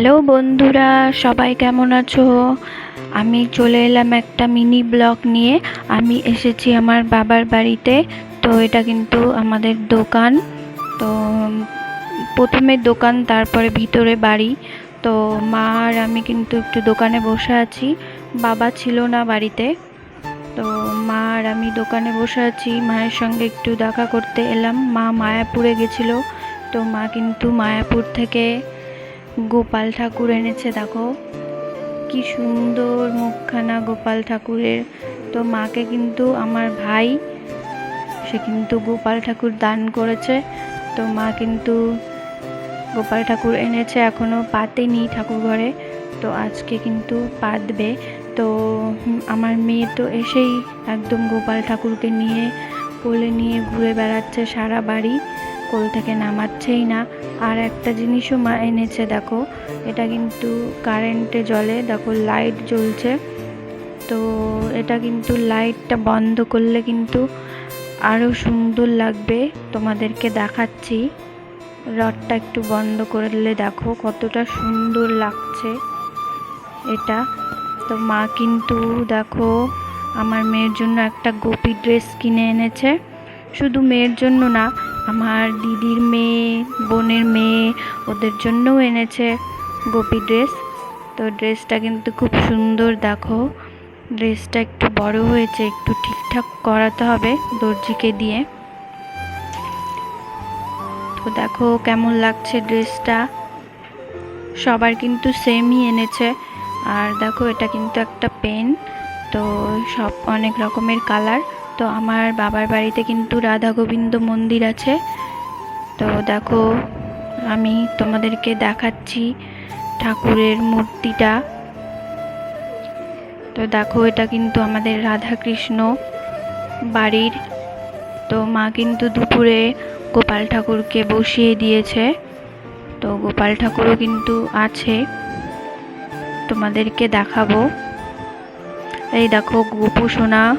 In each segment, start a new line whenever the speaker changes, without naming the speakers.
Hello বন্ধুরা, সবাই কেমন আছো? আমি চলে এলাম একটা মিনি ব্লগ নিয়ে। আমি এসেছি আমার বাবার বাড়িতে, তো এটা কিন্তু আমাদের দোকান। তো প্রথমে দোকান, তারপরে ভিতরে বাড়ি। তো মা আর আমি কিন্তু একটু দোকানে বসে আছি। বাবা ছিল না বাড়িতে। তো মা আর আমি দোকানে বসে আছি। মায়ের সঙ্গে একটু দেখা করতে এলাম। মা মায়াপুরে গেছিল। তো মা কিন্তু মায়াপুর থেকে গোপাল ঠাকুর এনেছে, দেখো। কি সুন্দর মুখখানা গোপাল ঠাকুরের। তো মাকে কিন্তু আমার ভাই, সে কিন্তু গোপাল ঠাকুর দান করেছে। তো মা কিন্তু গোপাল ঠাকুর এনেছে, এখনও পাতেনি ঠাকুর ঘরে তো আজকে কিন্তু পাতবে। তো আমার মেয়ে তো এসেই একদম গোপাল ঠাকুরকে নিয়ে কোলে নিয়ে ঘুরে বেড়াচ্ছে সারা বাড়ি। কোল থেকে নামাচ্ছেই না। আর একটা জিনিসও মা এনেছে, দেখো। এটা কিন্তু কারেন্টে জলে দেখো লাইট জ্বলছে। তো এটা কিন্তু লাইটটা বন্ধ করলে কিন্তু আরও সুন্দর লাগবে। তোমাদেরকে দেখাচ্ছি। রডটা একটু বন্ধ করলে দেখো কতটা সুন্দর লাগছে এটা। তো মা কিন্তু দেখো আমার মেয়ের জন্য একটা গোপী ড্রেস কিনে এনেছে। শুধু মেয়ের জন্য না, আমার দিদির মেয়ে বোনের মেয়ে ওদের জন্যও এনেছে গোপী ড্রেস। তো ড্রেসটা কিন্তু খুব সুন্দর, দেখো। ড্রেসটা একটু বড় হয়েছে, একটু ঠিকঠাক করাতে হবে দর্জিকে দিয়ে। তো দেখো কেমন লাগছে ড্রেসটা। সবার কিন্তু সেমই এনেছে। আর দেখো এটা কিন্তু একটা পেন, তো সব অনেক রকমের কালার। তো আমার বাবার বাড়িতে কিন্তু রাধা গোবিন্দ মন্দির আছে। তো দেখো, আমি তোমাদেরকে দেখাচ্ছি ঠাকুরের মূর্তিটা। তো দেখো, এটা কিন্তু আমাদের রাধা কৃষ্ণ বাড়ির। তো মা কিন্তু দুপুরে গোপাল ঠাকুরকে বসিয়ে দিয়েছে। তো গোপাল ঠাকুরও কিন্তু আছে। তোমাদেরকে দেখাবো। এই দেখো, গোপু সোনা।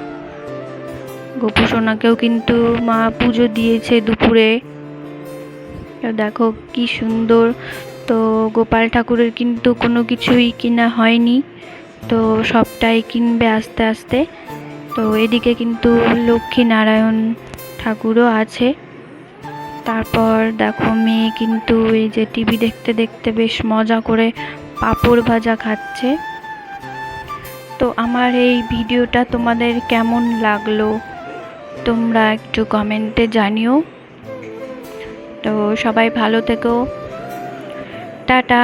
গোপু সোনাকেও কিন্তু মা পুজো দিয়েছে দুপুরে। দেখো কি সুন্দর। তো গোপাল ঠাকুরের কিন্তু কোনো কিছুই কিনা হয়নি। তো সবটাই কিনবে আস্তে আস্তে। তো এদিকে কিন্তু লক্ষ্মী নারায়ণ ঠাকুরও আছে। তারপর দেখো মেয়ে কিন্তু এই যে টিভি দেখতে দেখতে বেশ মজা করে পাঁপড় ভাজা খাচ্ছে। তো আমার এই ভিডিওটা তোমাদের কেমন লাগল তোমরা একটু কমেন্টে জানিও। তো সবাই ভালো থেকো। টাটা।